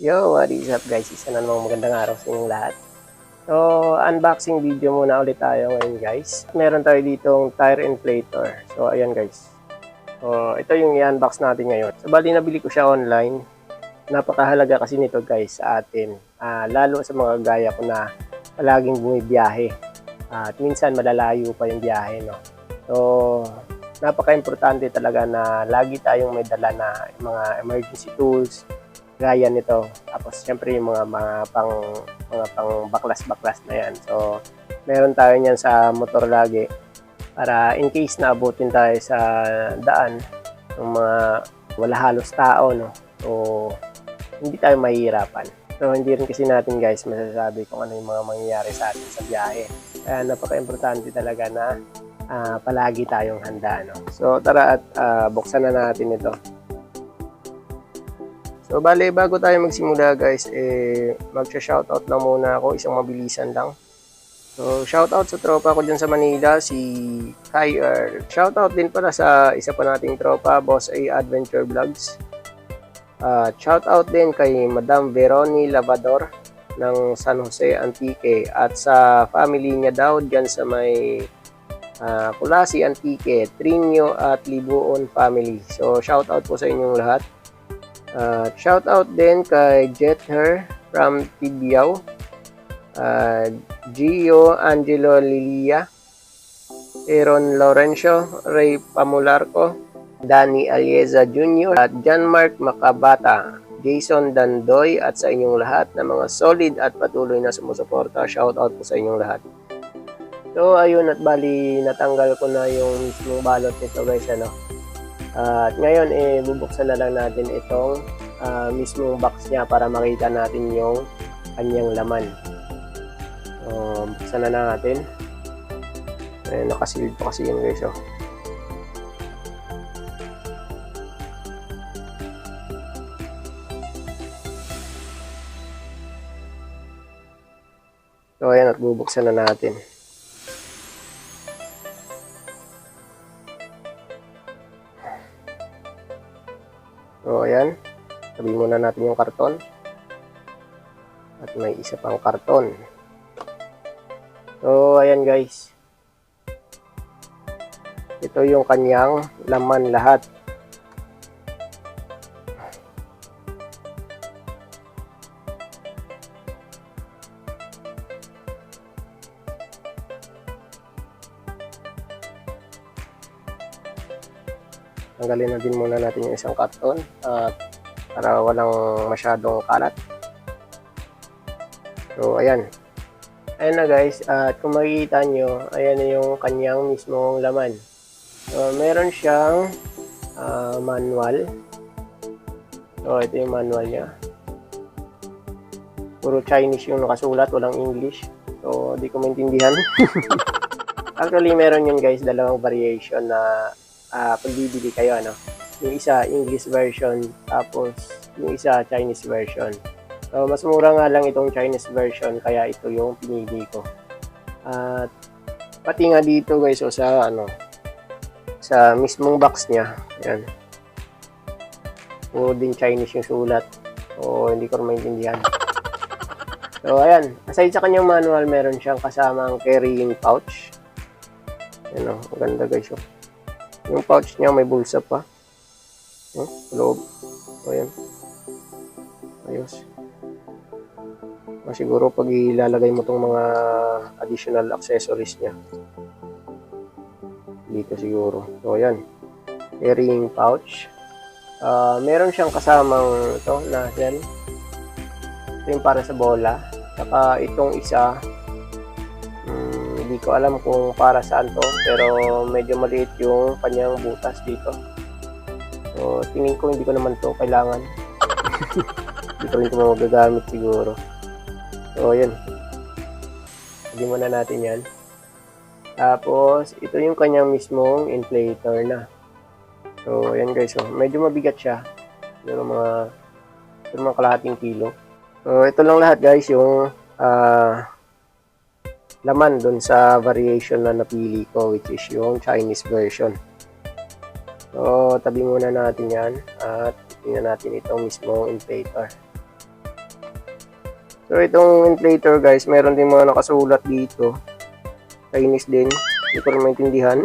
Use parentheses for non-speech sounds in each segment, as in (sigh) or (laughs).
Yo, what is up guys? Isa na namang magandang araw sa inyong lahat. So, unboxing video muna ulit tayo ngayon guys. Meron tayo ditong tire inflator. So, ayan guys. So, ito yung i-unbox natin ngayon. So, bali nabili ko siya online. Napakahalaga kasi nito guys sa atin. Ah, lalo sa mga gaya ko na palaging bumibiyahe. at minsan malalayo pa yung biyahe, no? So, napaka-importante talaga na lagi tayong may dala na mga emergency tools, gaya nito. Tapos syempre yung mga mga pang mga pang baklas-baklas na 'yan. So meron tayo niyan sa motor lagi para in case na abutin tayo sa daan ng mga wala halos tao no. So hindi tayo mahihirapan. So hindi rin kasi natin guys masasabi kung ano yung mga mangyayari sa atin sa biyahe. Kaya napaka-importante talaga na ah, palagi tayong handa no. So tara at ah, buksan na natin ito. So, bale, bago tayo magsimula guys, eh, magsha-shoutout lang muna ako, isang mabilisan lang. So, shoutout sa tropa ko dyan sa Manila, si Kai Earl. Shoutout din pala sa isa pa nating tropa, Boss A Adventure Vlogs. At shoutout din kay Madam Veroni Lavador ng San Jose Antique at sa family niya daw dyan sa may ah, Kulasi Antique, Trinio at Libuon family. So, shoutout po sa inyong lahat. Uh, shout out din kay Jether from Tibiao. Uh, Gio Angelo Lilia. Aaron Laurencio, Ray Pamularco, Danny Alieza Jr. at John Mark Makabata, Jason Dandoy at sa inyong lahat na mga solid at patuloy na sumusuporta. Shout out po sa inyong lahat. So ayun at bali natanggal ko na yung mismong balot nito guys ano. At ngayon, eh, bubuksan na lang natin itong ah, mismong box niya para makita natin yung kanyang laman. So, buksan na natin. Eh, nakasealed pa kasi yun guys. Oh. So, ayan at bubuksan na natin. Muna natin yung karton. At may isa pang karton. So, ayan guys. Ito yung kanyang laman lahat. Tanggalin na din muna natin yung isang karton at para walang masyadong kalat. So, ayan. Ayan na guys. At kung makikita nyo, ayan na yung kanyang mismong laman. So, meron siyang ah, manual. So, ito yung manual niya. Puro Chinese yung nakasulat, walang English. So, di ko maintindihan. (laughs) Actually, meron yun guys, dalawang variation na ah pag bibili kayo, ano, yung isa English version, tapos yung isa Chinese version. So, mas mura nga lang itong Chinese version, kaya ito yung pinili ko. At pati nga dito guys, o sa ano, sa mismong box niya, yan. Puro din Chinese yung sulat. O hindi ko maintindihan. So, ayan. Aside sa kanyang manual, meron siyang kasamang carrying pouch. Yan o, maganda guys. Oh. Yung pouch niya may bulsa pa. Oh, loob. So, ayan. Ayos. O, siguro pag ilalagay mo tong mga additional accessories niya. Dito siguro. So, ayan. Carrying pouch. Ah, meron siyang kasamang ito, nozzle. Ito yung para sa bola. Saka itong isa, mm, hindi ko alam kung para saan to, pero medyo maliit yung kanyang butas dito. So, tingin ko hindi ko naman to kailangan. (laughs) hindi ko rin ito magagamit siguro. So, yun. Hindi muna natin yan. Tapos, ito yung kanyang mismong inflator na. So, ayan guys. So, medyo mabigat siya. Pero mga, pero mga kalahating kilo. So, ito lang lahat guys. Yung ah laman dun sa variation na napili ko which is yung Chinese version. So, tabi muna natin yan at tingnan natin itong mismong inflator. So itong inflator guys, meron din mga nakasulat dito. Chinese din. Hindi ko rin maintindihan.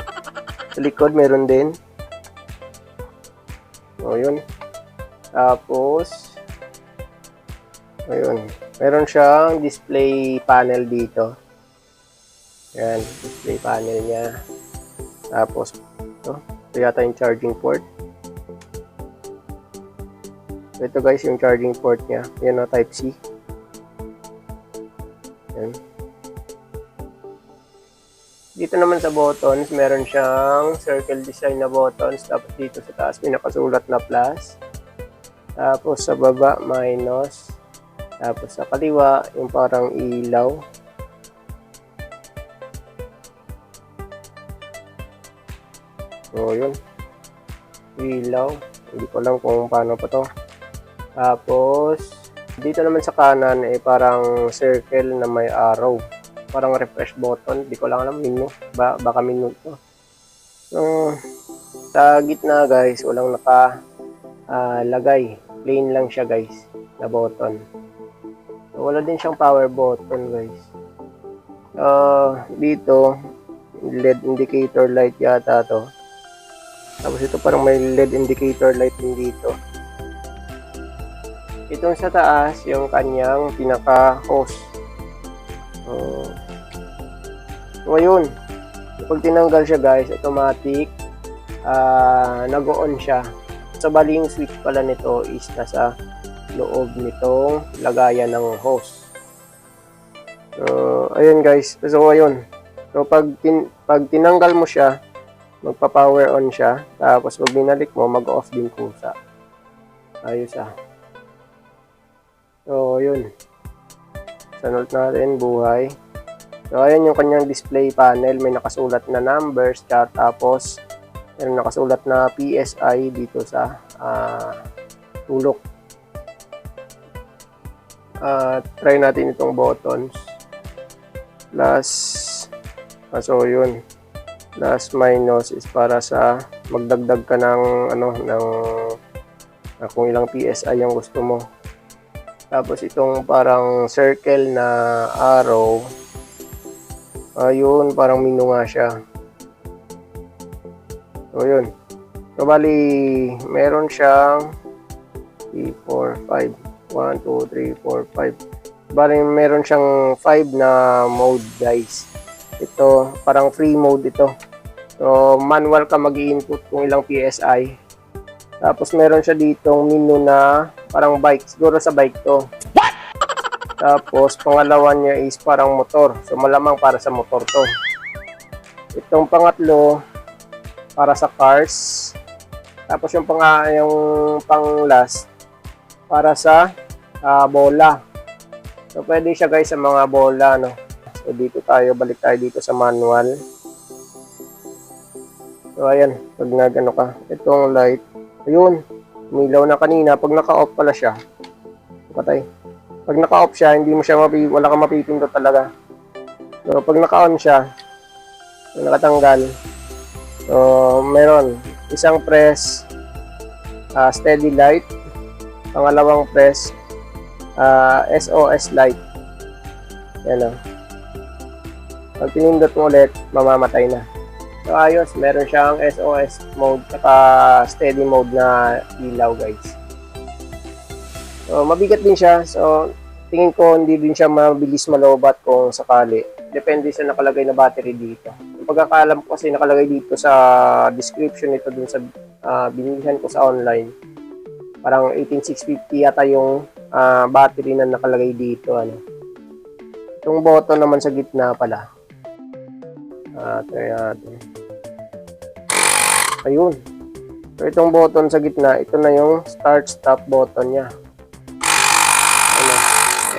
(laughs) Sa likod meron din. So yun. Tapos, ayun. Meron siyang display panel dito. Yan, display panel niya. Tapos, ito, ito yata yung charging port. Ito guys, yung charging port niya. Yan na, type C. Yan. Dito naman sa buttons, meron siyang circle design na buttons. Tapos dito sa taas, may nakasulat na plus. Tapos sa baba, minus. Tapos sa kaliwa, yung parang ilaw. So, yun. Ilaw. Hindi ko alam kung paano pa to. Tapos, dito naman sa kanan, eh, parang circle na may arrow. Parang refresh button. Hindi ko lang alam, menu. Ba baka menu to. So, sa gitna guys, walang naka ah, lagay. Plain lang siya guys, na button. So, wala din siyang power button guys. Uh, dito, LED indicator light yata to. Tapos ito parang may LED indicator light din dito. Itong sa taas, yung kanyang pinaka-hose. So, ngayon, pag tinanggal siya guys, automatic, ah nag-on siya. Sa baling switch pala nito is nasa loob nitong lagayan ng hose. So, ayun guys. So, ayun. So, pag, tin pag tinanggal mo siya, magpa-power on siya. Tapos, pag binalik mo, mag-off din kusa. Ayos ah. So, yun. Sunod natin, buhay. So, ayan yung kanyang display panel. May nakasulat na numbers, tapos meron nakasulat na PSI dito sa ah, tulok. Ah, try natin itong buttons. Plus, ah, so yun. Plus minus is para sa magdagdag ka ng ano ng ah, kung ilang PSI yung gusto mo. Tapos itong parang circle na arrow, ayun, parang menu nga siya. So, yun. So, bali, meron siyang 3, 4, 5. 1, 2, 3, 4, 5. Bali, meron siyang 5 na mode, guys. Ito, parang free mode ito. So, manual ka mag input kung ilang PSI. Tapos, meron siya ditong menu na parang bike. Siguro sa bike to. (laughs) Tapos, pangalawa niya is parang motor. So, malamang para sa motor to. Itong pangatlo, para sa cars. Tapos yung pang yung pang last para sa ah, bola. So pwede siya guys sa mga bola no. So dito tayo balik tayo dito sa manual. So ayan, pag nagano ka, itong light, ayun, umilaw na kanina pag naka-off pala siya. Patay. Pag naka-off siya, hindi mo siya mapi wala kang mapipindot talaga. So pag naka-on siya, pag nakatanggal, So, meron isang press ah, steady light, pangalawang press ah, SOS light. Yan o. Pag pinindot mo ulit, mamamatay na. So, ayos. Meron siyang SOS mode saka steady mode na ilaw, guys. So, mabigat din siya. So, tingin ko hindi din siya mabilis malobat kung sakali. Depende sa nakalagay na battery dito. Pagkakalam ko kasi nakalagay dito sa description nito dun sa uh, binilihan ko sa online. Parang 18650 yata yung ah, battery na nakalagay dito. Ano. Itong button naman sa gitna pala. Try natin. Ayun. So, itong button sa gitna, ito na yung start-stop button niya. Ano? So,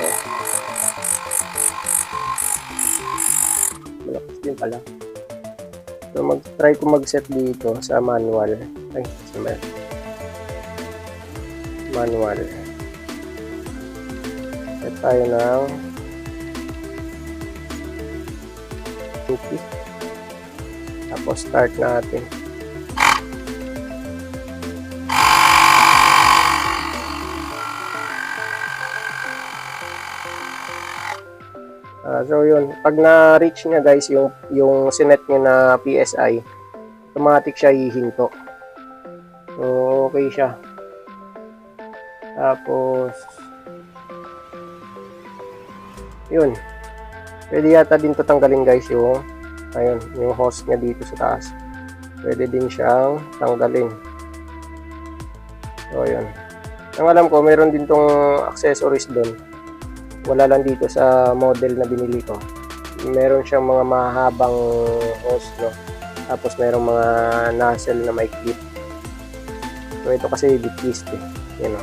malakas din pala. So, mag-try ko mag-set dito sa manual. Ay, sa ma- manual. Set tayo ng 2 Tapos start natin. Ah, so yun, pag na-reach niya guys yung yung sinet niya na PSI, automatic siya hihinto. So okay siya. Tapos yun. Pwede yata din to tanggalin guys yung ayun, yung hose niya dito sa taas. Pwede din siyang tanggalin. So yun. Ang alam ko, meron din tong accessories doon wala lang dito sa model na binili ko. Meron siyang mga mahabang hose, no? Tapos merong mga nozzle na may clip. So ito kasi bit twist eh. Yan o.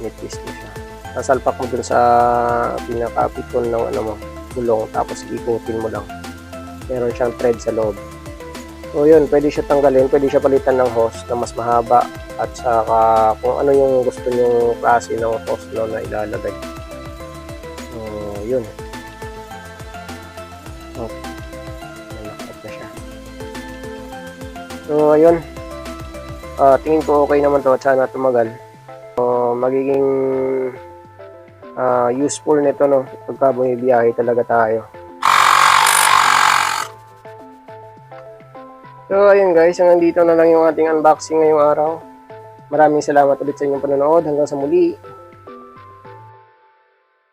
Bit twist mo siya. Sasalpak mo dun sa pinaka-piton ng ano mo, gulong tapos ikutin mo lang. Meron siyang thread sa loob. So yun, pwede siya tanggalin, pwede siya palitan ng hose na mas mahaba at saka kung ano yung gusto nyong klase ng hose no, na ilalagay. So, yun. Okay. Nalakat na siya. So, ayun. Ah, tingin ko okay naman to at sana tumagal. So, magiging ah, useful nito no pagka bumibiyahe talaga tayo. So, ayun guys, hanggang dito na lang yung ating unboxing ngayong araw. Maraming salamat ulit sa inyong panonood. Hanggang sa muli.